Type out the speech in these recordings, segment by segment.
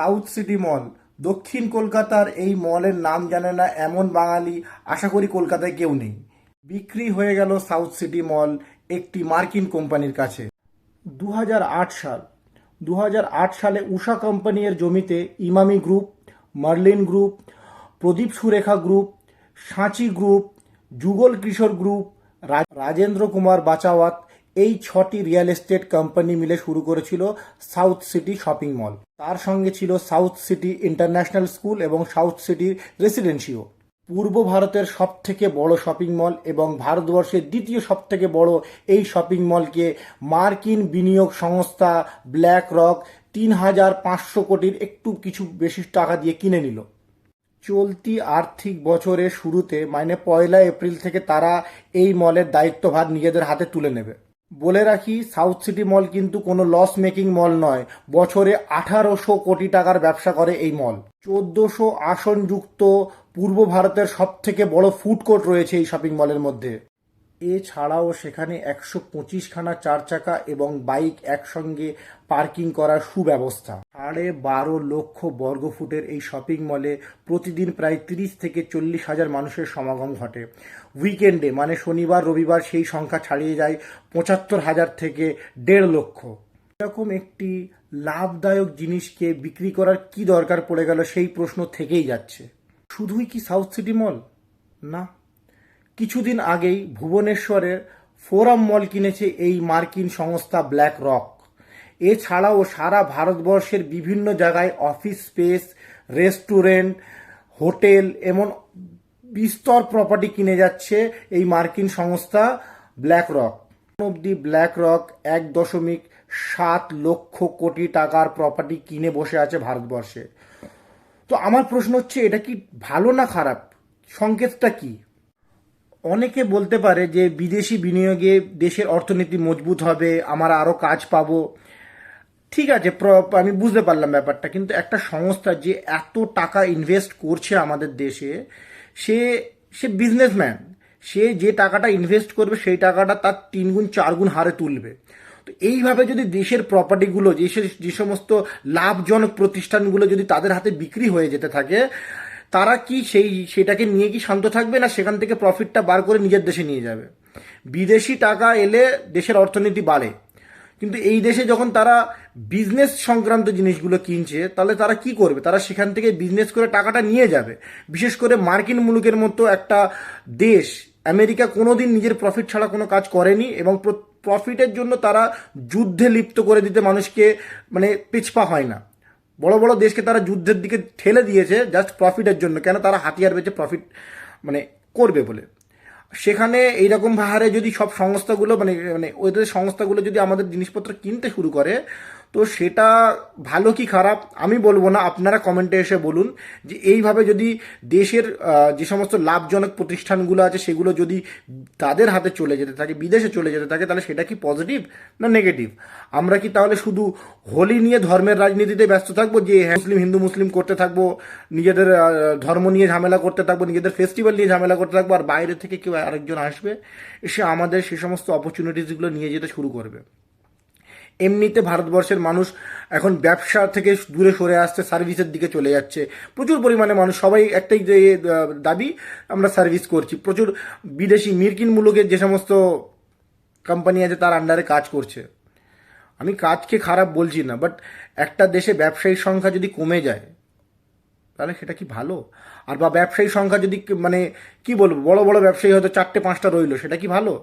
South city মল। দক্ষিণ কলকাতার এই মলের নাম জানে না এমন বাঙালি, আশা করি কলকাতায় কেউ নেই। বিক্রি হয়ে গেল সাউথ সিটি মল একটি মার্কিন কোম্পানির কাছে। দু হাজার আট সাল। দু হাজার আট সালে উষা কোম্পানির জমিতে Emami group, Merlin group, Pradip Surekha group, সাঁচি গ্রুপ, যুগল কিশোর গ্রুপ রাজেন্দ্র কুমার বাচাওয়াত এই ছটি রিয়েল এস্টেট কোম্পানি মিলে শুরু করেছিল সাউথ সিটি শপিং মল তার সঙ্গে ছিল সাউথ সিটি ইন্টারন্যাশনাল স্কুল এবং সাউথ সিটি রেসিডেন্সিও পূর্ব ভারতের সব থেকে বড় শপিং মল এবং ভারতবর্ষের দ্বিতীয় সব থেকে বড় এই শপিং মলকে মার্কিন বিনিয়োগ সংস্থা ব্ল্যাক রক তিন হাজার পাঁচশো কোটির একটু কিছু বেশি টাকা দিয়ে কিনে নিল। চলতি আর্থিক বছরের শুরুতে মানে পয়লা এপ্রিল থেকে তারা এই মলের দায়িত্বভার নিজেদের হাতে তুলে নেবে। বলে রাখি, সাউথ সিটি মল কিন্তু কোনো লস মেকিং মল নয়। বছরে আঠারোশো কোটি টাকার ব্যবসা করে এই মল। চোদ্দোশো আসনযুক্ত পূর্ব ভারতের সব থেকে বড় ফুড কোর্ট রয়েছে এই শপিং মলের মধ্যে। এছাড়াও সেখানে একশো পঁচিশখানা চার চাকা এবং বাইক একসঙ্গে পার্কিং করার সুব্যবস্থা। সাড়ে বারো লক্ষ বর্গফুটের এই শপিং মলে প্রতিদিন প্রায় তিরিশ থেকে চল্লিশ হাজার মানুষের সমাগম ঘটে। উইকেন্ডে মানে শনিবার, রবিবার সেই সংখ্যা ছাড়িয়ে যায় পঁচাত্তর হাজার থেকে দেড় লক্ষ। এরকম একটি লাভদায়ক জিনিসকে বিক্রি করার কি দরকার পড়ে গেল সেই প্রশ্ন থেকেই যাচ্ছে। শুধুই কি সাউথ সিটি মল না। কিছুদিন আগেই ভুবনেশ্বরের ফোরাম মল কিনেছে এই মার্কিন সংস্থা ব্ল্যাক রক এছাড়াও সারা ভারতবর্ষের বিভিন্ন জায়গায় অফিস স্পেস, রেস্টুরেন্ট, হোটেল এমন বিস্তর প্রপার্টি কিনে যাচ্ছে এই মার্কিন সংস্থা ব্ল্যাক রক অবধি ব্ল্যাক রক এক দশমিক সাত লক্ষ কোটি টাকার প্রপার্টি কিনে বসে আছে ভারতবর্ষে। তো আমার প্রশ্ন হচ্ছে, এটা কি ভালো না খারাপ? সংকেতটা কি? অনেকে বলতে পারে যে বিদেশি বিনিয়োগে দেশের অর্থনীতি মজবুত হবে, আমার আরও কাজ পাবো। ঠিক আছে আমি বুঝতে পারলাম ব্যাপারটা, কিন্তু একটা সংস্থা যে এত টাকা ইনভেস্ট করছে আমাদের দেশে, সে সে বিজনেসম্যান সে যে টাকাটা ইনভেস্ট করবে, সেই টাকাটা তার তিন গুণ চার গুণ হারে তুলবে। তো এইভাবে যদি দেশের প্রপার্টিগুলো দেশের যে সমস্ত লাভজনক প্রতিষ্ঠানগুলো যদি তাদের হাতে বিক্রি হয়ে যেতে থাকে, তারা কি সেই, সেটাকে নিয়ে কি শান্ত থাকবে না সেখান থেকে প্রফিটটা বার করে নিজের দেশে নিয়ে যাবে? বিদেশি টাকা এলে দেশের অর্থনীতি বাড়ে। কিন্তু এই দেশে যখন তারা বিজনেস সংক্রান্ত জিনিসগুলো কিনছে, তাহলে তারা কি করবে? তারা সেখান থেকে বিজনেস করে টাকাটা নিয়ে যাবে। বিশেষ করে মার্কিন মুলুকের মতো একটা দেশ, আমেরিকা কোনোদিন নিজের প্রফিট ছাড়া কোনো কাজ করেনি এবং প্রফিটের জন্য তারা যুদ্ধে লিপ্ত করে দিতে মানুষকে মানে পিছপা হয় না। বড় বড় দেশকে তারা যুদ্ধের দিকে ঠেলে দিয়েছে জাস্ট প্রফিটের জন্য। কেন? তারা হাতিয়ার বেচে প্রফিট মানে করবে বলে। সেখানে এইরকম হারে যদি সব সংস্থাগুলো মানে মানে ওদের সংস্থাগুলো যদি আমাদের জিনিসপত্র কিনতে শুরু করে তো সেটা ভালো কি খারাপ আমি বলব না আপনারা কমেন্টে এসে বলুন যে এইভাবে যদি দেশের যে সমস্ত লাভজনক প্রতিষ্ঠানগুলো আছে সেগুলো যদি তাদের হাতে চলে যেতে থাকে বিদেশে চলে যেতে থাকে তাহলে সেটা কি পজিটিভ না নেগেটিভ আমরা কি তাহলে শুধু হোলি নিয়ে ধর্মের রাজনীতিতে ব্যস্ত থাকব যে হ্যাঁ, মুসলিম হিন্দু মুসলিম করতে থাকব নিজেদের ধর্ম নিয়ে ঝামেলা করতে থাকব নিজেদের ফেস্টিভ্যাল নিয়ে ঝামেলা করতে থাকব আর বাইরে থেকে কেউ আরেকজন আসবে এসে আমাদের সে সমস্ত অপরচুনিটিসগুলো নিয়ে যেতে শুরু করবে। এমনিতে ভারতবর্ষের মানুষ এখন ব্যবসা থেকে দূরে সরে আসছে সার্ভিসের দিকে চলে যাচ্ছে। প্রচুর পরিমাণে মানুষ, সবাই একটাই যে দাবি, আমরা সার্ভিস করছি। প্রচুর বিদেশি মিরকিন মুলুকের যে সমস্ত কোম্পানি আছে, তার আন্ডারে কাজ করছে। আমি কাজকে খারাপ বলছি না বাট একটা দেশে ব্যবসায়ীর সংখ্যা যদি কমে যায়, তাহলে সেটা কি ভালো? আর বা ব্যবসায়ী সংখ্যা যদি মানে কি বলব? বড় বড় ব্যবসায়ী হয়তো চারটে, পাঁচটা রইল, সেটা কি ভালো?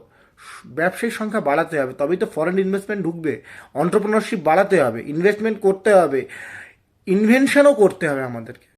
ব্যবসায়ীর সংখ্যা বাড়াতে হবে, তবেই তো ফরেন ইনভেস্টমেন্ট ঢুকবে। অন্টারপ্রনারশিপ বাড়াতে হবে ইনভেস্টমেন্ট করতে হবে ইনভেনশনও করতে হবে আমাদেরকে।